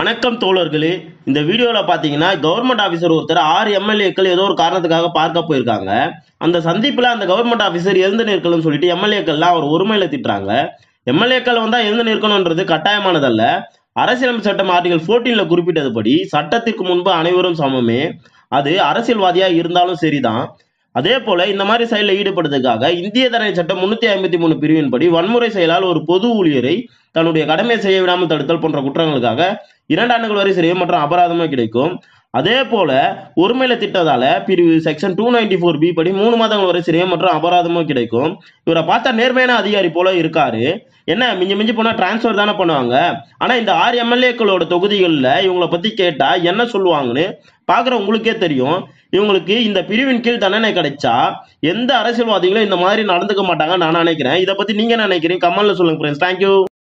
வணக்கம் தோழர்களே. இந்த வீடியோவில் பார்த்தீங்கன்னா கவர்மெண்ட் ஆஃபீஸர் ஒருத்தர் ஆறு எம்எல்ஏக்கள் ஏதோ ஒரு காரணத்துக்காக பார்க்க போயிருக்காங்க. அந்த சந்திப்பில் அந்த கவர்மெண்ட் ஆஃபீஸர் எழுந்து நிற்கணும்னு சொல்லிட்டு எம்எல்ஏக்கள்லாம் அவர் ஒருமையில திட்டுறாங்க. எம்எல்ஏக்கள் வந்தால் எழுந்து நிற்கணுன்றது கட்டாயமானதல்ல. அரசியலமைப்பு சட்டம் ஆர்டிகல் ஃபோர்டீனில் குறிப்பிட்டதுபடி சட்டத்திற்கு முன்பு அனைவரும் சமமே. அது அரசியல்வாதியாக இருந்தாலும் சரிதான். அதே போல இந்த மாதிரி செயலில் ஈடுபடுறதுக்காக இந்திய தண்டனை சட்டம் முன்னூத்தி ஐம்பத்தி மூணு பிரிவின்படி வன்முறை செயலால் ஒரு பொது ஊழியரை தன்னுடைய கடமை செய்ய விடாமல் தடுத்தல் போன்ற குற்றங்களுக்காக இரண்டு ஆண்டுகள் வரை சிறையும் மற்றும் அபராதமும் கிடைக்கும். அதே போல ஒருமையில திட்டதால பிரிவு section two ninety four B படி மூணு மாதங்கள் வரை சிறையும் மற்றும் அபராதமும் கிடைக்கும். இவரை பார்த்தா நேர்மையான அதிகாரி போல இருக்காரு. என்ன மிஞ்சி மிஞ்சி போனால் டிரான்ஸ்ஃபர் தானே பண்ணுவாங்க? ஆனால் இந்த ஆறு எம்எல்ஏக்களோட தொகுதிகளில் இவங்கள பற்றி கேட்டால் என்ன சொல்லுவாங்கன்னு பார்க்குற உங்களுக்கே தெரியும். இவங்களுக்கு இந்த பிரிவின் கீழ் தண்டனை கிடைச்சா எந்த அரசியல்வாதிகளும் இந்த மாதிரி நடந்துக்க மாட்டாங்க நான் நினைக்கிறேன். இதை பற்றி நீங்கள் என்ன நினைக்கிறீங்க? கமலில் சொல்லுங்க ஃப்ரெண்ட்ஸ் தேங்க்யூ